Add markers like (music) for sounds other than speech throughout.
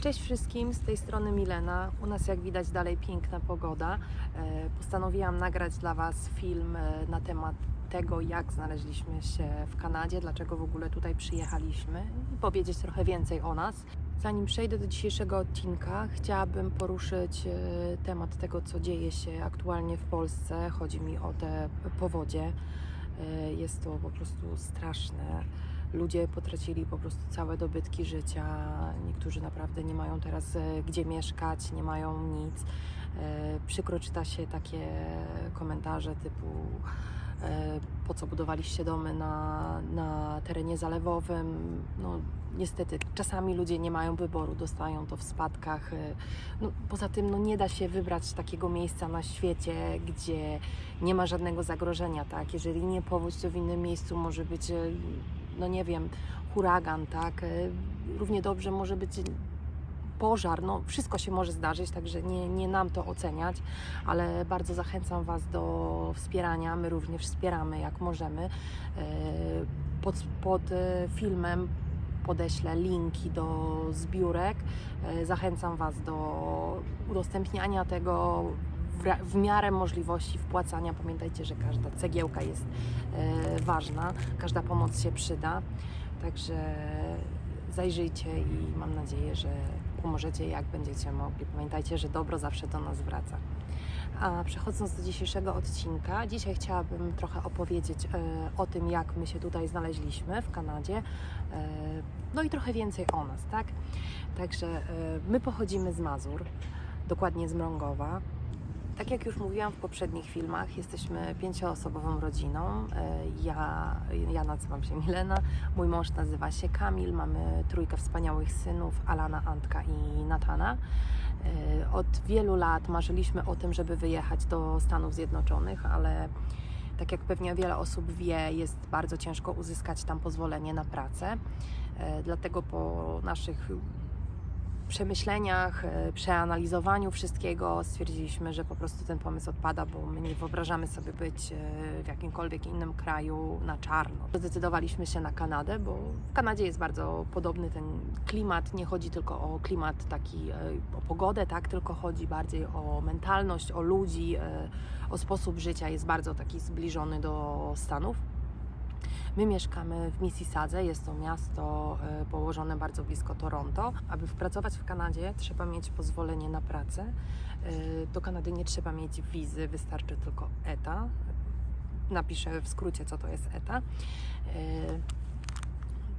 Cześć wszystkim, z tej strony Milena. U nas jak widać dalej piękna pogoda. E, Postanowiłam nagrać dla Was film e, na temat tego, jak znaleźliśmy się w Kanadzie, dlaczego w ogóle tutaj przyjechaliśmy i powiedzieć trochę więcej o nas. Zanim przejdę do dzisiejszego odcinka, chciałabym poruszyć e, temat tego, co dzieje się aktualnie w Polsce. Chodzi mi o te powodzie. Jest to po prostu straszne. Ludzie potracili po prostu całe dobytki życia. Niektórzy naprawdę nie mają teraz e, gdzie mieszkać, nie mają nic. E, Przykro czyta się takie komentarze typu e, po co budowaliście domy na, na terenie zalewowym. No, niestety, czasami ludzie nie mają wyboru, dostają to w spadkach. No, poza tym no, nie da się wybrać takiego miejsca na świecie, gdzie nie ma żadnego zagrożenia, tak? Jeżeli nie powódź, to w innym miejscu może być, no nie wiem, huragan, tak? E, Równie dobrze może być pożar, no wszystko się może zdarzyć, także nie, nie nam to oceniać, ale bardzo zachęcam Was do wspierania, my również wspieramy jak możemy. E, Pod, pod e, filmem podeślę linki do zbiórek. Zachęcam Was do udostępniania tego w, w miarę możliwości wpłacania. Pamiętajcie, że każda cegiełka jest e, ważna, każda pomoc się przyda. Także zajrzyjcie i mam nadzieję, że pomożecie jak będziecie mogli. Pamiętajcie, że dobro zawsze do nas wraca. A przechodząc do dzisiejszego odcinka, dzisiaj chciałabym trochę opowiedzieć e, o tym, jak my się tutaj znaleźliśmy w Kanadzie, e, no i trochę więcej o nas, tak? Także e, my pochodzimy z Mazur, dokładnie z Mrągowa. Tak jak już mówiłam w poprzednich filmach, jesteśmy pięcioosobową rodziną. E, Ja, ja nazywam się Milena, mój mąż nazywa się Kamil, mamy trójkę wspaniałych synów, Alana, Antka i Natana. E, Od wielu lat marzyliśmy o tym, żeby wyjechać do Stanów Zjednoczonych, ale tak jak pewnie wiele osób wie, jest bardzo ciężko uzyskać tam pozwolenie na pracę. E, Dlatego po naszych przemyśleniach, e, przeanalizowaniu wszystkiego stwierdziliśmy, że po prostu ten pomysł odpada, bo my nie wyobrażamy sobie być e, w jakimkolwiek innym kraju na czarno. Zdecydowaliśmy się na Kanadę, bo w Kanadzie jest bardzo podobny ten klimat. Nie chodzi tylko o klimat taki, e, o pogodę, tak, tylko chodzi bardziej o mentalność, o ludzi, o sposób życia. Jest bardzo taki zbliżony do Stanów. My mieszkamy w Mississadze, jest to miasto e, położone bardzo blisko Toronto. Aby pracować w Kanadzie, trzeba mieć pozwolenie na pracę. E, Do Kanady nie trzeba mieć wizy, wystarczy tylko ETA. Napiszę w skrócie, co to jest ETA. E,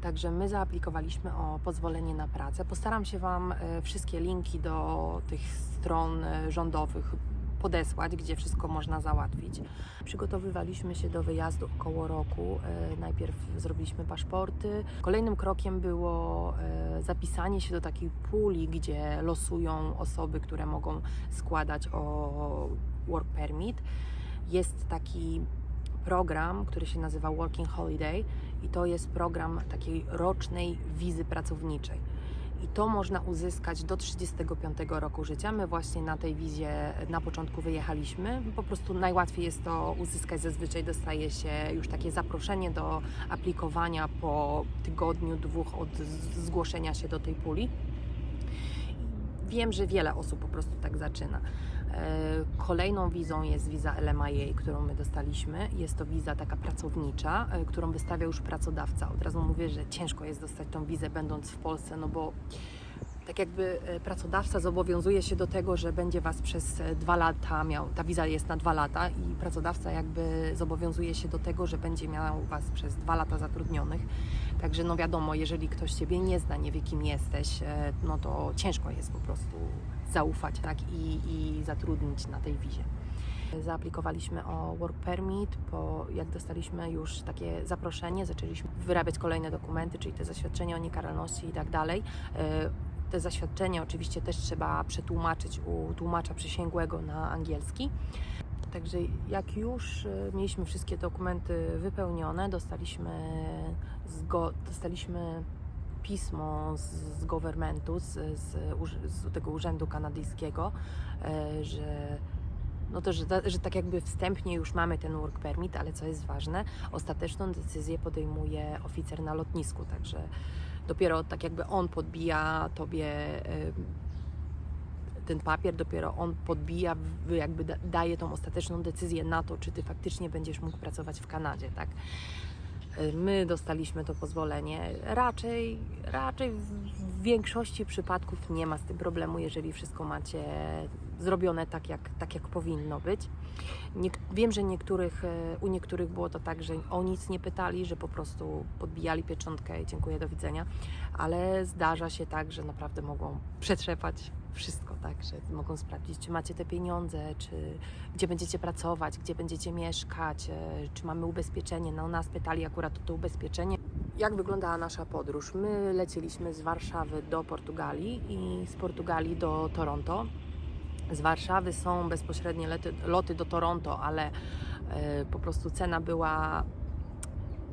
Także my zaaplikowaliśmy o pozwolenie na pracę. Postaram się Wam wszystkie linki do tych stron rządowych podesłać, gdzie wszystko można załatwić. Przygotowywaliśmy się do wyjazdu około roku. E, Najpierw zrobiliśmy paszporty. Kolejnym krokiem było e, zapisanie się do takiej puli, gdzie losują osoby, które mogą składać o work permit. Jest taki program, który się nazywa Working Holiday i to jest program takiej rocznej wizy pracowniczej. I to można uzyskać do 35 roku życia. My właśnie na tej wizie na początku wyjechaliśmy. Po prostu najłatwiej jest to uzyskać. Zazwyczaj dostaje się już takie zaproszenie do aplikowania po tygodniu, dwóch od zgłoszenia się do tej puli. Wiem, że wiele osób po prostu tak zaczyna. E, Kolejną wizą jest wiza LMIA, którą my dostaliśmy. Jest to wiza taka pracownicza, e, którą wystawia już pracodawca. Od razu mówię, że ciężko jest dostać tą wizę będąc w Polsce, no bo tak jakby e, pracodawca zobowiązuje się do tego, że będzie Was przez dwa lata miał, ta wiza jest na dwa lata i pracodawca jakby zobowiązuje się do tego, że będzie miał Was przez dwa lata zatrudnionych. Także no wiadomo, jeżeli ktoś Ciebie nie zna, nie wie kim jesteś, no to ciężko jest po prostu zaufać tak i, i zatrudnić na tej wizie. Zaaplikowaliśmy o work permit, po jak dostaliśmy już takie zaproszenie, zaczęliśmy wyrabiać kolejne dokumenty, czyli te zaświadczenia o niekaralności i tak dalej. E, Te zaświadczenia oczywiście też trzeba przetłumaczyć u tłumacza przysięgłego na angielski. Także jak już e, mieliśmy wszystkie dokumenty wypełnione, dostaliśmy, zgo- dostaliśmy pismo z, z governmentu, z, z, z tego urzędu kanadyjskiego, e, że no to, że, że tak jakby wstępnie już mamy ten work permit, ale co jest ważne, ostateczną decyzję podejmuje oficer na lotnisku, także dopiero tak jakby on podbija tobie ten papier, dopiero on podbija, jakby da- daje tą ostateczną decyzję na to, czy ty faktycznie będziesz mógł pracować w Kanadzie, tak? Y, My dostaliśmy to pozwolenie. Raczej, raczej w większości przypadków nie ma z tym problemu, jeżeli wszystko macie zrobione tak, jak, tak, jak powinno być. Nie, wiem, że niektórych, e, u niektórych było to tak, że o nic nie pytali, że po prostu podbijali pieczątkę i dziękuję, do widzenia, ale zdarza się tak, że naprawdę mogą przetrzepać wszystko, tak, że mogą sprawdzić, czy macie te pieniądze, czy gdzie będziecie pracować, gdzie będziecie mieszkać, e, czy mamy ubezpieczenie. No nas pytali akurat o to ubezpieczenie. Jak wyglądała nasza podróż? My lecieliśmy z Warszawy do Portugalii i z Portugalii do Toronto. Z Warszawy są bezpośrednie lety, loty do Toronto, ale e, po prostu cena była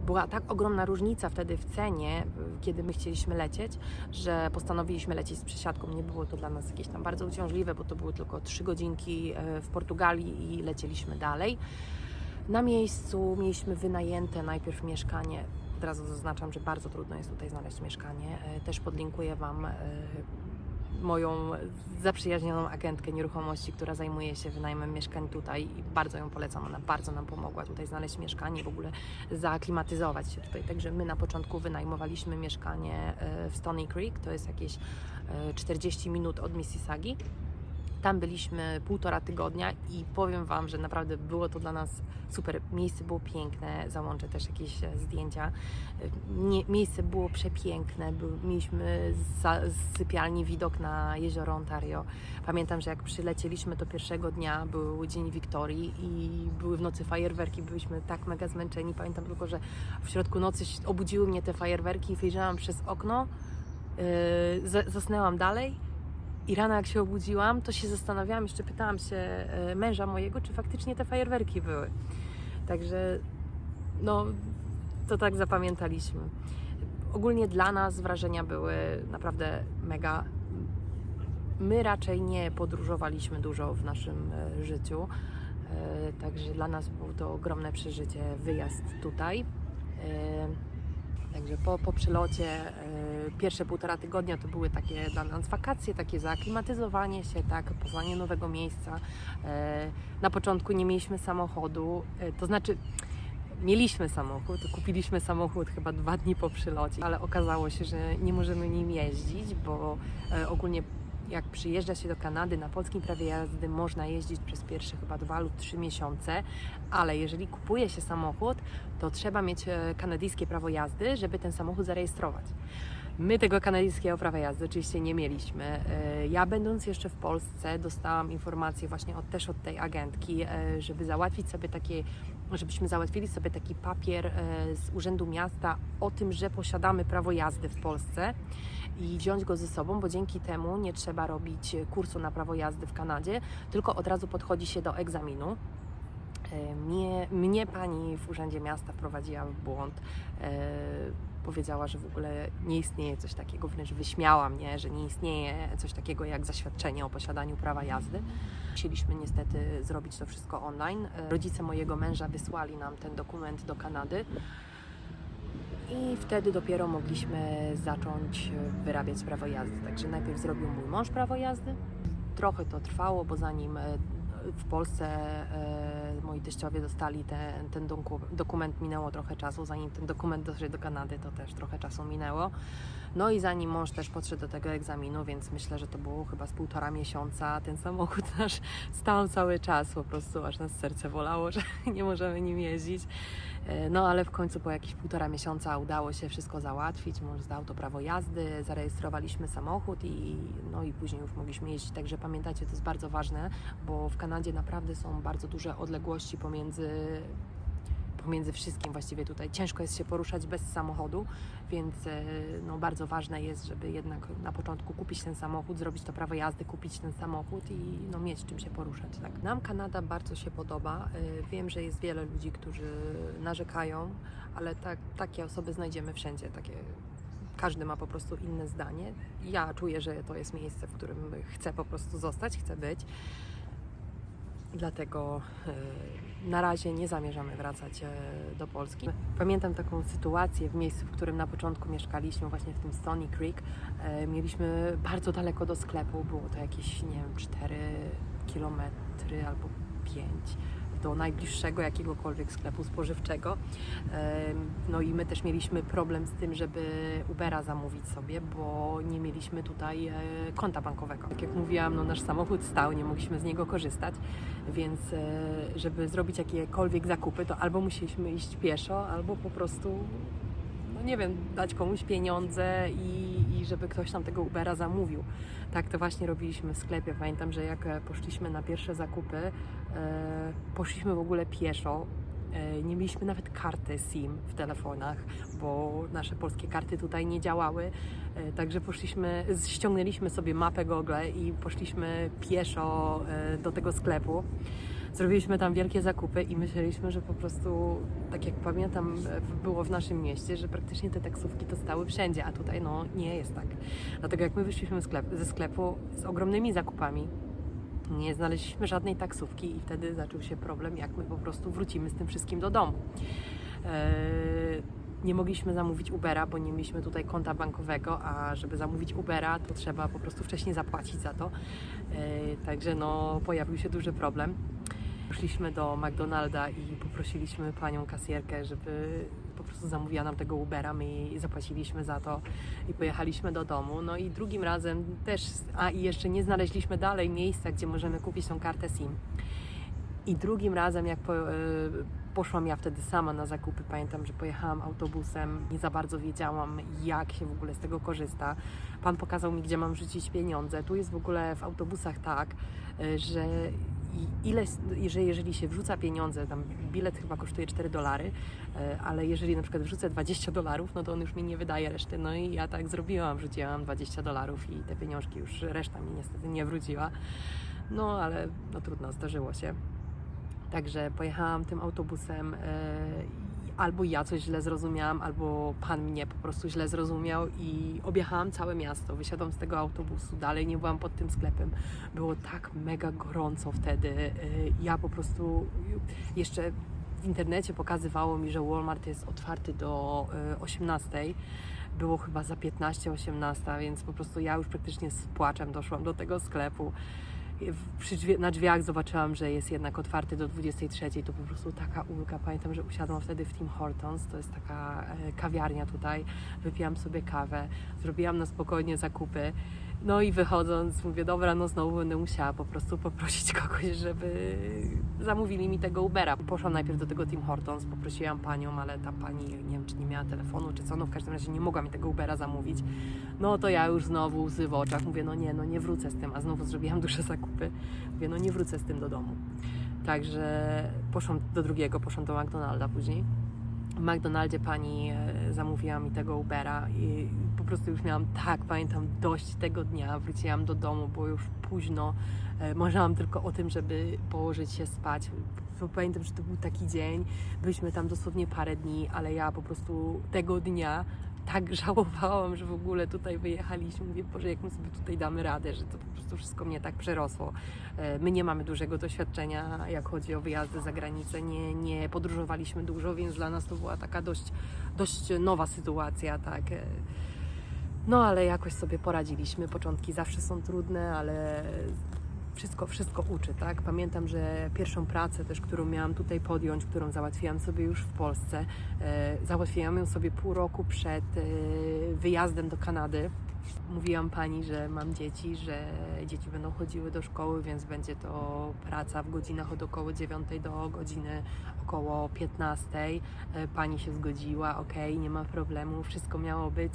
była tak ogromna różnica wtedy w cenie, kiedy my chcieliśmy lecieć, że postanowiliśmy lecieć z przesiadką. Nie było to dla nas jakieś tam bardzo uciążliwe, bo to były tylko trzy godzinki e, w Portugalii i lecieliśmy dalej. Na miejscu mieliśmy wynajęte najpierw mieszkanie. Od razu zaznaczam, że bardzo trudno jest tutaj znaleźć mieszkanie. E, Też podlinkuję Wam e, moją zaprzyjaźnioną agentkę nieruchomości, która zajmuje się wynajmem mieszkań tutaj i bardzo ją polecam. Ona bardzo nam pomogła tutaj znaleźć mieszkanie, w ogóle zaaklimatyzować się tutaj. Także my na początku wynajmowaliśmy mieszkanie e, w Stony Creek, to jest jakieś e, 40 minut od Mississaugi. Tam byliśmy półtora tygodnia i powiem Wam, że naprawdę było to dla nas super. Miejsce było piękne, załączę też jakieś e, zdjęcia. E, Nie, miejsce było przepiękne, był, mieliśmy za, z sypialni widok na jezioro Ontario. Pamiętam, że jak przylecieliśmy to pierwszego dnia, był Dzień Wiktorii i były w nocy fajerwerki, byliśmy tak mega zmęczeni. Pamiętam tylko, że w środku nocy obudziły mnie te fajerwerki i wyjrzałam przez okno, yy, za- zasnęłam dalej i rano jak się obudziłam, to się zastanawiałam, jeszcze pytałam się e, męża mojego, czy faktycznie te fajerwerki były. Także no, to tak zapamiętaliśmy. Ogólnie dla nas wrażenia były naprawdę mega. My raczej nie podróżowaliśmy dużo w naszym e, życiu, e, także dla nas było to ogromne przeżycie, wyjazd tutaj. Także po, po przylocie e, pierwsze półtora tygodnia to były takie dla nas wakacje, takie zaaklimatyzowanie się, tak, poznanie nowego miejsca. E, na początku nie mieliśmy samochodu, e, to znaczy mieliśmy samochód, kupiliśmy samochód chyba dwa dni po przylocie, ale okazało się, że nie możemy nim jeździć, bo ogólnie jak przyjeżdża się do Kanady na polskim prawie jazdy można jeździć przez pierwsze chyba dwa lub trzy miesiące, ale jeżeli kupuje się samochód, to trzeba mieć e, kanadyjskie prawo jazdy, żeby ten samochód zarejestrować. My tego kanadyjskiego prawa jazdy oczywiście nie mieliśmy. E, Ja będąc jeszcze w Polsce dostałam informację właśnie od, też od tej agentki, e, żeby załatwić sobie takie, żebyśmy załatwili sobie taki papier z Urzędu Miasta o tym, że posiadamy prawo jazdy w Polsce i wziąć go ze sobą, bo dzięki temu nie trzeba robić kursu na prawo jazdy w Kanadzie, tylko od razu podchodzi się do egzaminu. E, Mnie, mnie pani w Urzędzie Miasta wprowadziła w błąd. E, powiedziała, że w ogóle nie istnieje coś takiego, wręcz wyśmiała mnie, że nie istnieje coś takiego jak zaświadczenie o posiadaniu prawa jazdy. Musieliśmy niestety zrobić to wszystko online. E, Rodzice mojego męża wysłali nam ten dokument do Kanady. I wtedy dopiero mogliśmy zacząć e, wyrabiać prawo jazdy. Także najpierw zrobił mój mąż prawo jazdy. Trochę to trwało, bo zanim e, w Polsce e, moi teściowie dostali ten, ten doku- dokument, minęło trochę czasu. Zanim ten dokument doszedł do Kanady, to też trochę czasu minęło. No i zanim mąż też podszedł do tego egzaminu, więc myślę, że to było chyba z półtora miesiąca. Ten samochód (laughs) nasz stał cały czas, po prostu aż nas serce wolało, że (laughs) nie możemy nim jeździć. E, No ale w końcu po jakieś półtora miesiąca udało się wszystko załatwić. Mąż zdał to prawo jazdy, zarejestrowaliśmy samochód i, no i później już mogliśmy jeździć. Także pamiętajcie, to jest bardzo ważne, bo w Kanadzie naprawdę są bardzo duże odległości pomiędzy pomiędzy wszystkim właściwie tutaj. Ciężko jest się poruszać bez samochodu, więc e, no, bardzo ważne jest, żeby jednak na początku kupić ten samochód, zrobić to prawo jazdy, kupić ten samochód i no, mieć czym się poruszać. Tak. Nam Kanada bardzo się podoba. E, Wiem, że jest wiele ludzi, którzy narzekają, ale tak, takie osoby znajdziemy wszędzie. Takie, każdy ma po prostu inne zdanie. Ja czuję, że to jest miejsce, w którym chcę po prostu zostać, chcę być. Dlatego e, na razie nie zamierzamy wracać e, do Polski. Pamiętam taką sytuację w miejscu, w którym na początku mieszkaliśmy, właśnie w tym Stony Creek. E, Mieliśmy bardzo daleko do sklepu, było to jakieś, nie wiem, 4 kilometry albo 5 do najbliższego jakiegokolwiek sklepu spożywczego. No i my też mieliśmy problem z tym, żeby Ubera zamówić sobie, bo nie mieliśmy tutaj e, konta bankowego. Tak jak mówiłam, no nasz samochód stał, nie mogliśmy z niego korzystać, więc e, żeby zrobić jakiekolwiek zakupy, to albo musieliśmy iść pieszo, albo po prostu no nie wiem, dać komuś pieniądze i, i żeby ktoś tam tego Ubera zamówił. Tak to właśnie robiliśmy w sklepie. Pamiętam, że jak e, poszliśmy na pierwsze zakupy, e, poszliśmy w ogóle pieszo. E, nie mieliśmy nawet karty SIM w telefonach, bo nasze polskie karty tutaj nie działały. Także poszliśmy, ściągnęliśmy sobie mapę Google i poszliśmy pieszo do tego sklepu. Zrobiliśmy tam wielkie zakupy i myśleliśmy, że po prostu, tak jak pamiętam, było w naszym mieście, że praktycznie te taksówki to stały wszędzie, a tutaj no nie jest tak. Dlatego jak my wyszliśmy sklep, ze sklepu z ogromnymi zakupami, nie znaleźliśmy żadnej taksówki i wtedy zaczął się problem, jak my po prostu wrócimy z tym wszystkim do domu. Eee, nie mogliśmy zamówić Ubera, bo nie mieliśmy tutaj konta bankowego, a żeby zamówić Ubera, to trzeba po prostu wcześniej zapłacić za to. Eee, także no, pojawił się duży problem. Poszliśmy do McDonalda i poprosiliśmy panią kasjerkę, żeby po prostu zamówiła nam tego Ubera. My jej zapłaciliśmy za to i pojechaliśmy do domu. No i drugim razem też, a i jeszcze nie znaleźliśmy dalej miejsca, gdzie możemy kupić tą kartę SIM. I drugim razem, jak po, e, poszłam ja wtedy sama na zakupy, pamiętam, że pojechałam autobusem, nie za bardzo wiedziałam, jak się w ogóle z tego korzysta. Pan pokazał mi, gdzie mam wrzucić pieniądze. Tu jest w ogóle w autobusach tak, e, że i- ile, że jeżeli się wrzuca pieniądze, tam bilet chyba kosztuje 4 dolary, e, ale jeżeli na przykład wrzucę 20 dolarów, no to on już mi nie wydaje reszty. No i ja tak zrobiłam, wrzuciłam 20 dolarów i te pieniążki już reszta mi niestety nie wróciła. No ale no trudno, zdarzyło się. Także pojechałam tym autobusem. Albo ja coś źle zrozumiałam, albo pan mnie po prostu źle zrozumiał i objechałam całe miasto. Wysiadłam z tego autobusu, dalej nie byłam pod tym sklepem. Było tak mega gorąco wtedy. e, Ja po prostu jeszcze w internecie pokazywało mi, że Walmart jest otwarty do e, 18. Było chyba za 15-18, więc po prostu ja już praktycznie z płaczem doszłam do tego sklepu drzwi, na drzwiach zobaczyłam, że jest jednak otwarty do 23, to po prostu taka ulga. Pamiętam, że usiadłam wtedy w Tim Hortons, to jest taka e, kawiarnia tutaj, wypiłam sobie kawę, zrobiłam na spokojnie zakupy. No i wychodząc mówię, dobra, no znowu będę musiała po prostu poprosić kogoś, żeby zamówili mi tego Ubera. Poszłam najpierw do tego Tim Hortons, poprosiłam panią, ale ta pani, nie wiem, czy nie miała telefonu, czy co, no w każdym razie nie mogła mi tego Ubera zamówić. No to ja już znowu łzy w oczach mówię, no nie, no nie wrócę z tym, a znowu zrobiłam (laughs) duże zakupy. Mówię, no nie wrócę z tym do domu. Także poszłam do drugiego, poszłam do McDonalda później. W McDonaldzie pani e, zamówiła mi tego Ubera i po prostu już miałam tak, pamiętam, dość tego dnia. Wróciłam do domu, było już późno. E, Marzyłam tylko o tym, żeby położyć się spać. Pamiętam, że to był taki dzień. Byliśmy tam dosłownie parę dni, ale ja po prostu tego dnia tak (laughs) żałowałam, że w ogóle tutaj wyjechaliśmy. Mówię, Boże, jak my sobie tutaj damy radę, że to po prostu wszystko mnie tak przerosło. E, My nie mamy dużego doświadczenia, jak chodzi o wyjazdy za granicę. Nie, nie podróżowaliśmy dużo, więc dla nas to była taka dość, dość nowa sytuacja, tak. E, No, ale jakoś sobie poradziliśmy. Początki zawsze są trudne, ale wszystko, wszystko uczy, tak? Pamiętam, że pierwszą pracę też, którą miałam tutaj podjąć, którą załatwiłam sobie już w Polsce, e, załatwiłam ją sobie pół roku przed e, wyjazdem do Kanady. Mówiłam pani, że mam dzieci, że dzieci będą chodziły do szkoły, więc będzie to praca w godzinach od około 9 do godziny około 15. E, Pani się zgodziła, ok, nie ma problemu, wszystko miało być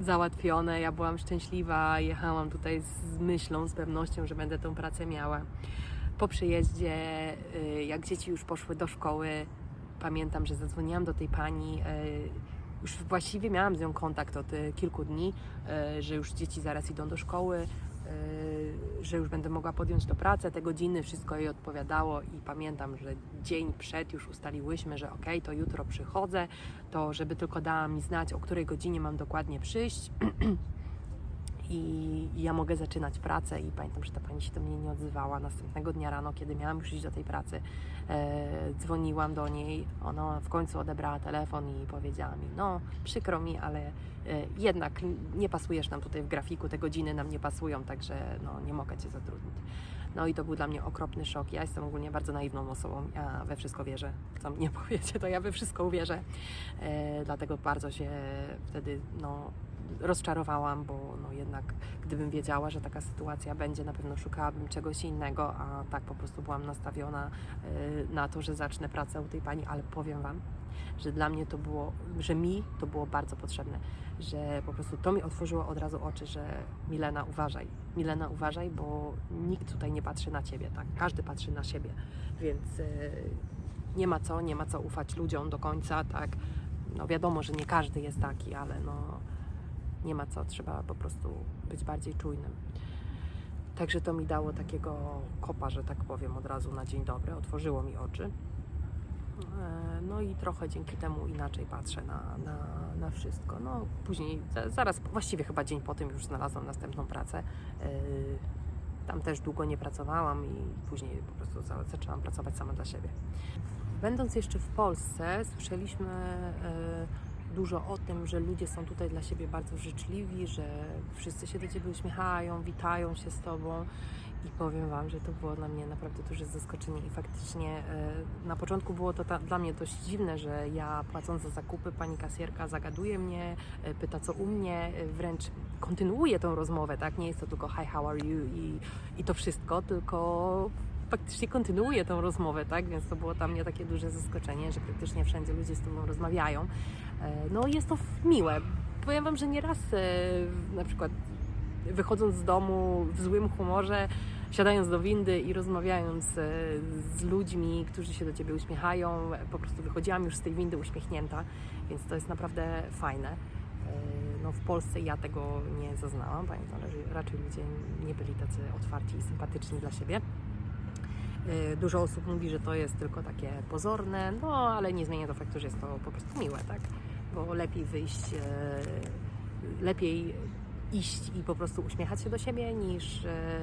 załatwione. Ja byłam szczęśliwa, jechałam tutaj z myślą, z pewnością, że będę tą pracę miała. Po przyjeździe, y, jak dzieci już poszły do szkoły, pamiętam, że zadzwoniłam do tej pani. y, Już właściwie miałam z nią kontakt od y, kilku dni, że już dzieci zaraz idą do szkoły, że już będę mogła podjąć to pracę, te godziny, wszystko jej odpowiadało i pamiętam, że dzień przed już ustaliłyśmy, że okej, to jutro przychodzę, to żeby tylko dała mi znać, o której godzinie mam dokładnie przyjść. (clears throat) i ja mogę zaczynać pracę i pamiętam, że ta pani się do mnie nie odzywała. Następnego dnia rano, kiedy miałam już iść do tej pracy, e, dzwoniłam do niej, ona w końcu odebrała telefon i powiedziała mi, no przykro mi, ale jednak nie pasujesz nam tutaj w grafiku, te godziny nam nie pasują, także no, nie mogę Cię zatrudnić. No i to był dla mnie okropny szok. Ja jestem ogólnie bardzo naiwną osobą, ja we wszystko wierzę. Co mnie (laughs) powiecie, to ja we wszystko uwierzę. E, dlatego bardzo się wtedy no, rozczarowałam, bo no, jednak gdybym wiedziała, że taka sytuacja będzie, na pewno szukałabym czegoś innego, a tak po prostu byłam nastawiona e, na to, że zacznę pracę u tej pani, ale powiem Wam, że dla mnie to było, że mi to było bardzo potrzebne, że po prostu to mi otworzyło od razu oczy, że Milena uważaj, Milena uważaj, bo nikt tutaj nie patrzy na Ciebie, tak? Każdy patrzy na siebie, więc e, nie ma co, nie ma co ufać ludziom do końca, tak? No wiadomo, że nie każdy jest taki, ale no nie ma co, trzeba po prostu być bardziej czujnym. Także to mi dało takiego kopa, że tak powiem, od razu na dzień dobry, otworzyło mi oczy. E, No i trochę dzięki temu inaczej patrzę na, na, na wszystko. No później, za- zaraz, właściwie chyba dzień po tym już znalazłam następną pracę. E, Tam też długo nie pracowałam i później po prostu za- zaczęłam pracować sama dla siebie. Będąc jeszcze w Polsce, słyszeliśmy e, dużo o tym, że ludzie są tutaj dla siebie bardzo życzliwi, że wszyscy się do Ciebie uśmiechają, witają się z Tobą. I powiem Wam, że to było dla mnie naprawdę duże zaskoczenie i faktycznie e, na początku było to ta, dla mnie dość dziwne, że ja płacąc za zakupy, pani kasjerka zagaduje mnie, e, pyta co u mnie, e, wręcz kontynuuje tą rozmowę, tak? Nie jest to tylko hi, how are you i, i to wszystko, tylko faktycznie kontynuuje tą rozmowę, tak? Więc to było dla mnie takie duże zaskoczenie, że praktycznie wszędzie ludzie z Tobą rozmawiają. E, No jest to miłe. Powiem Wam, że nieraz e, na przykład wychodząc z domu w złym humorze, siadając do windy i rozmawiając e, z ludźmi, którzy się do Ciebie uśmiechają, po prostu wychodziłam już z tej windy uśmiechnięta, więc to jest naprawdę fajne. No w Polsce ja tego nie zaznałam, pamiętam, że raczej ludzie nie byli tacy otwarci i sympatyczni dla siebie. E, Dużo osób mówi, że to jest tylko takie pozorne, no ale nie zmienia to faktu, że jest to po prostu miłe, tak? Bo lepiej wyjść, e, lepiej iść i po prostu uśmiechać się do siebie, niż e,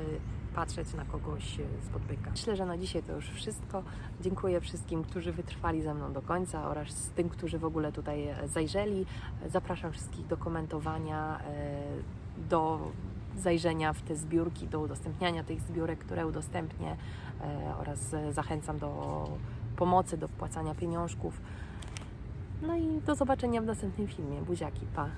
patrzeć na kogoś e, spod byka. Myślę, że na dzisiaj to już wszystko. Dziękuję wszystkim, którzy wytrwali ze mną do końca oraz tym, którzy w ogóle tutaj e, zajrzeli. Zapraszam wszystkich do komentowania, e, do zajrzenia w te zbiórki, do udostępniania tych zbiórek, które udostępnię e, oraz e, zachęcam do pomocy, do wpłacania pieniążków. No i do zobaczenia w następnym filmie. Buziaki, pa!